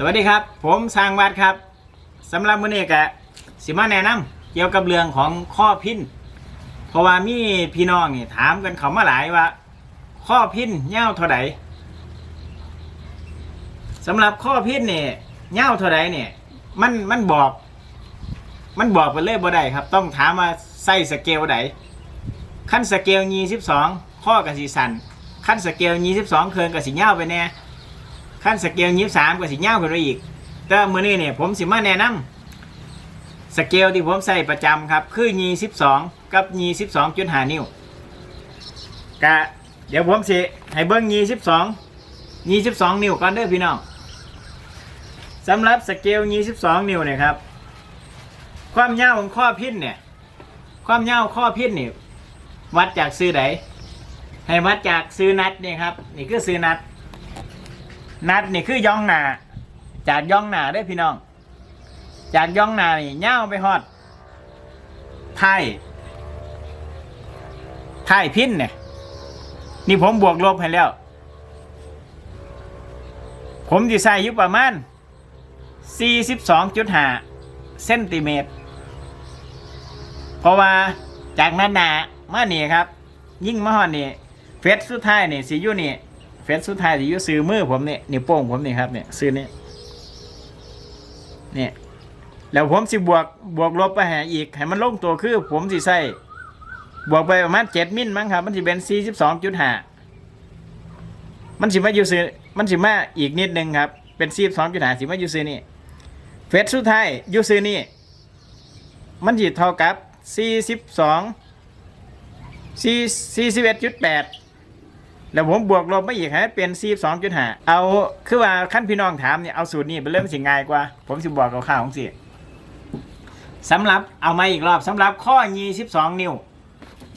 สวัสดีครับ ผมสร้างวัดครับสำหรับมื้อนี้ก็สิมาแนะนำเกี่ยวกับเรื่องของข้อพินเพราะว่ามีพี่น้องนี่ถามกันเขามาหลายว่า ข้อพินเง่าเท่าไหร่สำหรับข้อพินเนี่ยเง่าเท่าไหร่เนี่ยมันมันบอก มันบอกไปเลยบ่ได้ครับ ต้องถามว่าใส่สเกลใดขั้นสเกลยี่สิบสองข้อกับสีสันขั้นสเกลยี่สิบสองเคินกับสีเง่าไปแน่ ขั้นสเกลยี่สามก็สิเงาวขึ้นไปอีก แต่มื้อนี้เนี่ยผมสิมาแนะนำสเกลที่ผมใส่ประจำครับ คือยี่สิบสองกับยี่สิบสองจุดห้านิ้วกะเดี๋ยวผมสิให้เบิ้งยี่สิบสองยี่สิบสองนิ้วก่อนเด้อพี่น้องสำหรับสเกลยี่สิบสองนิ้วเนี่ยครับ ความยาวของข้อพินเนี่ย ความยาวข้อพินเนี่ยวัดจากซื้อไหนให้วัดจากซื้อนัดเนี่ยครับ นี่คือซื้อนัด นัดนี่คือย่องหนาจากย่องหนาได้พี่น้อง จากย่องหนานี่ย่าไปฮอดไทยไทยพินเนี่ยนี่ผมบวกลบให้แล้ว ผมจะใส่ยู่ประมาณ 42.5เซนติเมตร เพราะว่าจากนั้นหนามานี่ครับ ยิ่งมาฮอดนี่เฟสสุดท้ายนี่สิอยู่นี่ ฟซสุดท้ายที่อยู่ซื้อมือผมเนี่ยนิ้วโป้งผมนี่ครับเนี่ยซื้อนี่เนี่ยแล้วผมสิบวกบวกลบไปหาอีกให้มันลงตัวคือ ผมสิใส่บวกไปประมาณเจ็ดมิลมั้งครับ มันสิเป็นสี่สิบสองจุดห้ามันสิมาอยู่ซื้อมันสิมาอีกนิดนึงครับ เป็นสี่สองจุดห้าสิมาอยู่ซื้อนี่เฟซสุดท้ายอยู่ซื้อนี่มันสิเท่ากับสี่สิบสองสี่สี่สิบเอ็ดจุดแปด แล้วผมบวกลบไมาอีกให้เป็น4 2 5เอาคือว่าขั้นพี่น้องถามเนี่ยเอาสูตรนี้เป็นเรื่องสิง่ายกว่า ผมสิบอกกับข้าวของสิสำหรับเอามาอีกรอบสำหรับข้อ22นิ้ว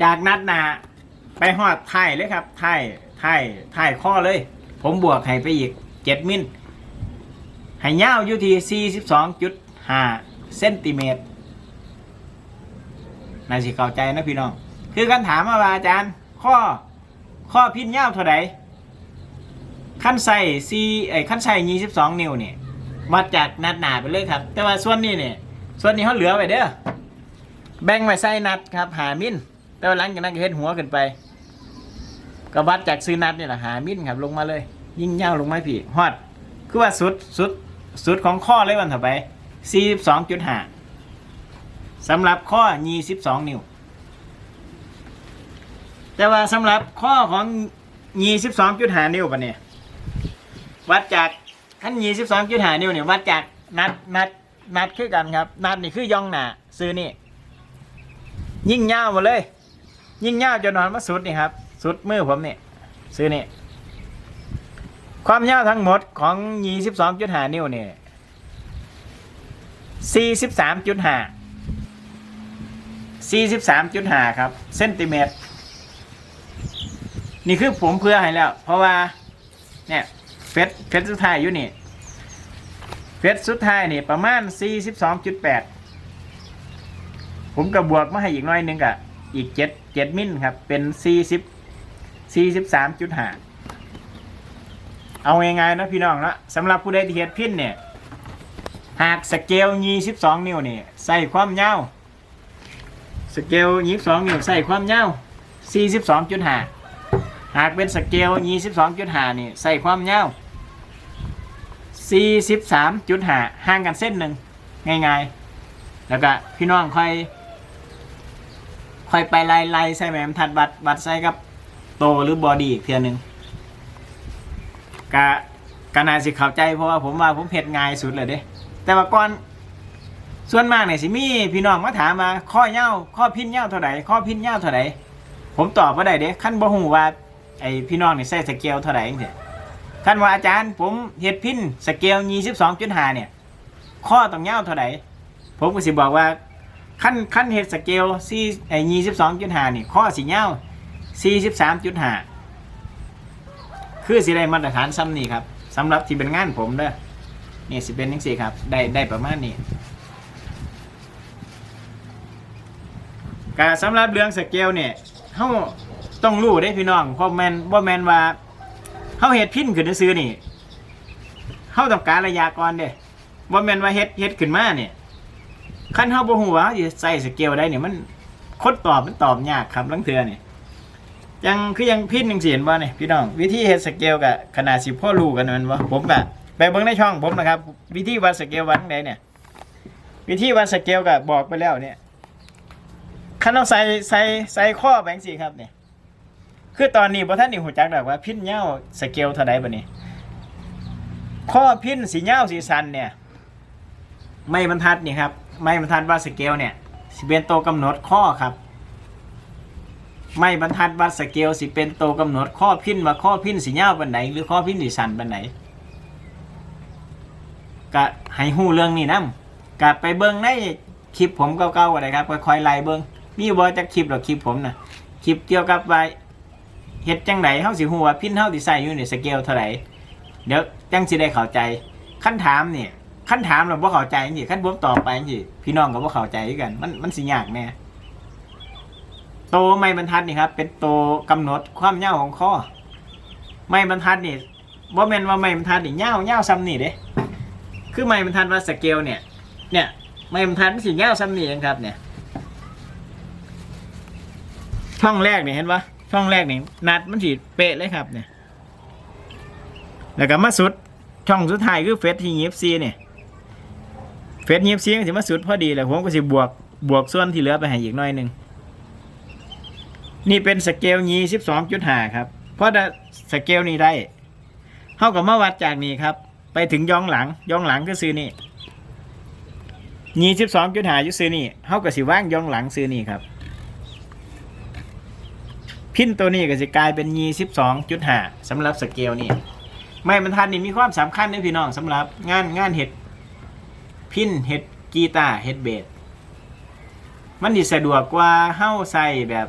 จากนัดหนาไปหอดไทยเลยครับไทยไทยไทยข้อเลย ผมบวกให้ไปอีก7มิลให้ยาวอยู่ที่ 42.5เซนติเมตรน่าสิเข้าใจนะพี่น้อง คือการถามมาว่าอาจารย์ ข้อ ข้อพินยาวเท่าไหร่ขั้นใส่ซีไอ้ขั้นใส่ยี่สิบสองนิ้วเนี่ยวัดจากนัดหนาไปเลยครับ แต่ว่าส่วนนี้เนี่ยส่วนนี้เขาเหลือไว้เด้อแบ่งไว้ใส่นัดครับหามินแต่ว่าหลังจากนั้นก็เฮ็ดหัวขึ้นไปก็วัดจากซื้อนัดนี่แหละหามินครับลงมาเลย ยิ่งยาวลงมาพี่ฮอด คือว่าสุดสุดสุดของข้อเลยวันต่อไปสี่สิบสองจุดห้าสำหรับข้อยี่สิบสองนิ้ว แต่ว่าสำหรับข้อของยี่สิบสองจุดหานิ้วปะเนี่ยวัดจากขั้นยี่สิบสองจุดหานิ้วเนี่ยวัดจากนัดนัดนัดคือกันครับ นัดนี่คือย่องหนาซื้อนี่ ยิ่งยาวมาเลย ยิ่งยาวจนนอนมาสุดนี่ครับ สุดมือผมเนี่ยซื้อนี่ ความยาวทั้งหมดของยี่สิบสองจุดหานิ้วเนี่ยสี่สิบสามจุดห้าสี่สิบสามจุดห้าครับ เซนติเมตร นี่คือผมเพื่อให้แล้ว เพราะว่า เนี่ยเฟสเฟสสุดท้ายอยู่นี่เฟสสุดท้ายนี่ประมาณ 42.8 ผมก็บวกมาให้อีกน้อยนึงกะอีก 7 7มิลครับ เป็น 40 43.5 เอาง่ายๆนะพี่น้องนะสำหรับผู้ใดที่เฮ็ดพินเนี่ย หากสเกล22 นิ้วนี่ใส่ความยาวสเกล22 นิ้วใส่ความยาว42.5 หากเป็นสเกล22.5นี่ใส่ความยาว43.5ห่างกันเส้นหนึ่งง่ายๆ แล้วก็พี่น้องค่อยค่อยไปไล่ไล่ใส่แหมมทัดบัตรบัตรใส่กับโตหรือบอดี้อีกเทียหนึงกะกะนาสิเข้าใจเพราะว่าผมว่าผมเผ็ดง่ายสุดเลยเด้ แต่ว่าก่อนส่วนมากเนี่ยสิมีพี่น้องมาถามมาข้อเย้าข้อพินเย้าเท่าไหร่ข้อพินเย้าเท่าไหร่ผมตอบว่าได้เด้ขั้นบ่ฮู้ว่า ไอพี่น้องนี่ใส่สเกลเท่าไหร่จังซี่ขั้นว่าอาจารย์ผมเฮ็ดพินสเกล22.5เนี่ย ข้อต้องยาวเท่าไหร่ผมก็สิบอกว่าขั้นขั้นเฮ็ดสเกล4ไอ้22.5นี่ข้อสิยาว43.5คือสิได้มาตรฐานซ้ำนี่ครับสำหรับที่เป็นงานผมเด้อนี่สิเป็นจังซี่ครับ ได้ได้ประมาณนี้ก็สำหรับเรื่องสเกลเนี่ยเฮา ต้องรู้ได้พี่น้องเพราะแมนบ่แมนว่าเฮาเฮ็ดพิ้นขึ้นซื้อนี่เฮาต้องการระยะก่อนเด้บ่าแมนว่าเฮ็ดเฮ็ดขึ้นมาเนี่ยคันเฮาบ่ฮู้ว่าเฮาสิใส่สเกลได้เนี่ยมันคนตอบมันตอบยากครับลังเทื่อนี่ยังคือยังพิ้นจังซี่เห็นบ่าเนี่ยพี่น้อง วิธีเฮ็ดสเกลกับขนาดสิบพ่อรู้กันม่นบ่ผมก็ไปเบิ่งในช่องผมนะครับ วิธีวัดสเกลวัดจั่งใดเนี่ย วิธีวัดสเกลก็บบอกไปแล้วเนี่ยคันเอาใส่ใส่ใส่ข้อแบงสิครับเนี่ย คือตอนนี้บ่ท่านนี่หูจักดอกว่าพินเหย้าสเกลเท่าใดบัดนี้ข้อพินสีเหย้าสีสันเนี่ย ไม่บรรทัดนี่ครับ ไม่บรรทัดวัดสเกลเนี่ยสิเป็นตัวกำหนดข้อครับ ไม่บรรทัดวัดสเกลสิเป็นตัวกำหนดข้อพินว่าข้อพินสีเหย้าปันไหนหรือข้อพินสีสันปันไหนก็ให้หู้เรื่องนี้นํกะไปเบิ่งในคลิปผมเก่าๆก็ได้ครับค่อยๆไล่เบิ่งมีบ่จักคลิปหรอคลิปผมนะคลิปเกี่ยวกับว่า เฮ็ดจังไดเฮาสิฮู้ว่าพินเฮาที่ใส่อยู่ในสเกลเท่าไหร่เดี๋ยวจังสิได้เข้าใจคันถามนี่คันถามแล้วบ่เข้าใจจังซี่คันผมตอบไปจังซี่พี่น้องก็บ่เข้าใจคือกัน มันมันสิยากแน่โตไม้บรรทัดนี่ครับเป็นโตกำหนดความยาวของข้อไม้บรรทัดนี่บ่แม่นว่าไม้บรรทัดนี่ยาวยาวซ้ำนี่เด้คือไม้บรรทัดว่าสเกลเนี่ย เนี่ยไม้บรรทัดมันสิยาวซ้ำนี่เองครับเนี่ยช่องแรกนี่เห็นปะ ช่องแรกนี่นัดมันสีเป๊ะเลยครับเนี่ย แล้วก็มาสุดช่องสุดท้ายคือเฟสที่ยิบซีเนี่ยเฟสยิบซีก็สิมาสุดพอดีแหล้วผมก็สิบวกบวกส่วนที่เหลือไปให้อีกน้อยหนึ่งนี่เป็นสเกลยีสิบสองจุดห้าครับ เพราะถ้าสเกลนี้ได้เท่ากับมาวัดจากนี้ครับ ไปถึงย้อนหลังย้อนหลังก็ซื้อนี่ยีสิบสองจุดห้ายุซื้อนี่เท่ากับสิว่างย้อนหลังซื้อนี่ครับ พินตัวนี้ก็จะกลายเป็นยีสิบสองจุดห้าสำหรับสเกลนี่ไม่บรรทัดนี่มีความสำคัญนะพี่น้องสำหรับงานงานเห็ดพินเห็ดกีตาร์เห็ดเบสมันดีสะดวกกว่าเฮ้าใส่แบบ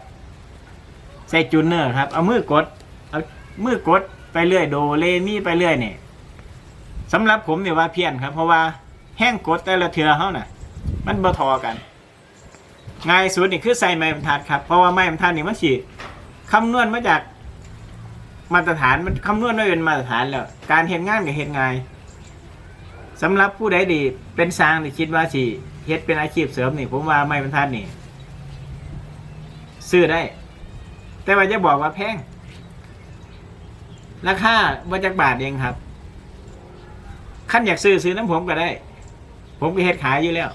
ใส่จูนเนอร์ครับ เอามือกด เอามือกดไปเรื่อยโดเลมี่ไปเรื่อยเนี่ยสำหรับผมเนี่ยว่าเพี้ยนครับ เพราะว่าแห้งกดแต่ละเทือเขาน่ะ มันบ่ทอกัน ง่ายสุดนี่คือใส่ไม้บรรทัดครับ เพราะว่าไม้บรรทัดนี่มันฉีด คำนวณมาจากมาตรฐานมันคำนวณมาเป็นมาตรฐานแล้ว การเห็นงานกับเห็นงายสำหรับผู้ใดดีเป็นสร้างที่คิดว่าสิเฮ็ดเป็นอาชีพเสริมนี่ผมว่าไม่บรรทัดนี่ซื้อได้ แต่ว่าจะบอกว่าแพงราคาบาจากบาทเองครับขั้นอยากซื้อซื้อน้ำผมก็ได้ ผมก็เฮ็ดขายอยู่แล้ว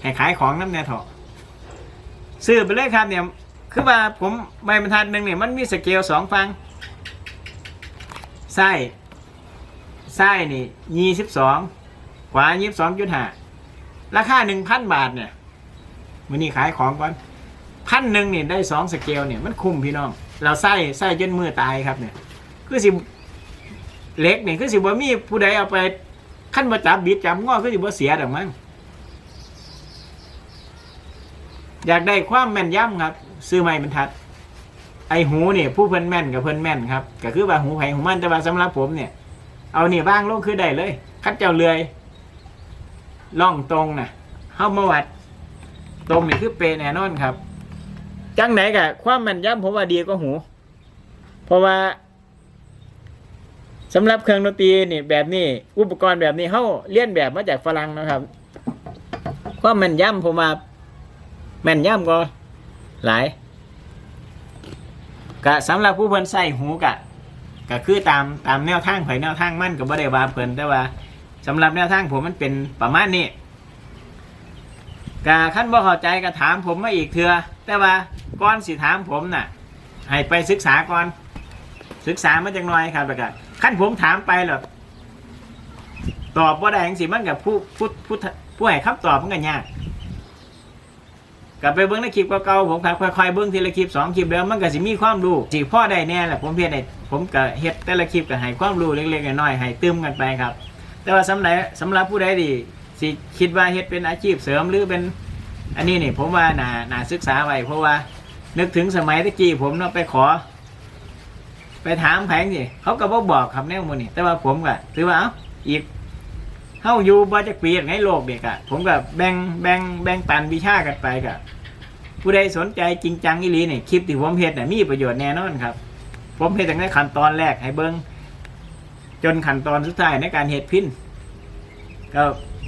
ให้ขายของน้ำแน่เถอะซื้อไปเลยครับเนี่ย คือว่าผมใบบรรทัดหนึ่งเนี่ยมันมีสเกลสองฟังไส้ไส้นี่ยี่สิบสองขวายี่สิบสองจุดห้าราคาหนึ่งพันบาทเนี่ยวันนี้ขายของก่อนพันหนึ่งเนี่ยได้สองสเกลเนี่ยมันคุ้มพี่น้อง เราไส้ไส้จนมือตายครับเนี่ยคือสิเล็กเนี่ยคือสิบ่มีผู้ใดเอาไปขั้นมาจับบิดจับง้อคือสิบ่เสียดอกมั้ง อยากได้ความแม่นย่ำครับ ซื้อไม้บรรทัด ไอหูเนี่ยผู้เพิ่นแม่นกับเพิ่นแม่นครับก็คือว่าหูไผ่หูมันแต่ว่าสำหรับผมเนี่ย เอาเนี่ยบ้างลงคือได้เลย คัดเจ้าเรือยล่องตรงนะเข้ามาวัด ตรงนี่คือเปแน่นอนครับ จังไหนกะความแม่นย่ำผมว่าดีก็หู เพราะว่าสำหรับเครื่องดนตรีนี่แบบนี้ อุปกรณ์แบบนี้เขาเลียนแบบมาจากฝรั่งนะครับความแม่นย่ำผมว่า แม่นย่ำก็หลายกะสำหรับผู้เพิ่นใส่หูกะก็คือตามตามแนวทางไผแนวทางมั่นก็บ่ได้ว่าเพิ่นแต่ว่าสำหรับแนวทางผมมันเป็นประมาณนี้กะขั้นบ่เข้าใจก็ถามผมมาอีกเถื่อแต่ว่าก่อนสิถามผมน่ะ ให้ไปศึกษาก่อน ศึกษามาจังหน่อยครับแล้วก็ขั้นผมถามไปแล้วตอบว่าได้จังสิมันกับผู้ผู้ผู้ผู้ให้คำตอบมันก็ยาก กลับไปเบิ้งในคลิปเก่าๆผมครับค่อยๆเบิ้งทีละคลิปสองคลิปแล้วมันก็สิมีความรู้สิพ่อได้แน่แหละผมเพียรได้ผมก็เฮ็ดแต่ละคลิปก็ให้ความรู้เล็กๆน้อยๆให้ตื้มกันไปครับ แต่ว่าสำหรับสำหรับผู้ใดที่สิคิดว่าเฮ็ดเป็นอาชีพเสริมหรือเป็นอันนี้นี่ผมว่าน่าน่าศึกษาไว้เพราะว่านึกถึงสมัยตะกี้ผมเนาะไปขอ ไปถามแผงสิเขาก็บ่บอกคำแนวหมันนี่แต่ว่าผมก็ถือว่าเอ้าอีกเฮาอยู่บ่จักปีไงโลกเนี่ยก็ผมก็แบ่งแบ่งแบ่งปันวิชากันไปก็ ผู้ใดสนใจจริงจังอีหลีเนี่ยคลิปที่ผมเฮ็ดน่ะมีประโยชน์แน่นอนครับ ผมเฮ็ดตั้งแต่ขั้นตอนแรกให้เบิ่งจนขั้นตอนสุดท้ายในการเฮ็ดพินก็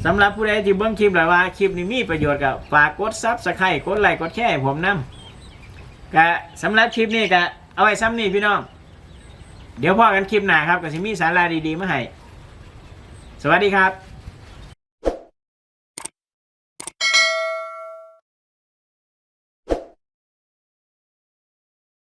สำหรับผู้ใดที่เบิ่งคลิปแล้วว่าคลิปนี้มีประโยชน์ก็ฝากกดซับสไครต์กดไลค์กดแชร์ให้ผมนำก็สำหรับคลิปนี้ก็เอาไว้ซ้ำนี่พี่น้อง เดี๋ยวพ่อกันคลิปหน้าครับก็สิมีสาระดีๆมาให้สวัสดีครับ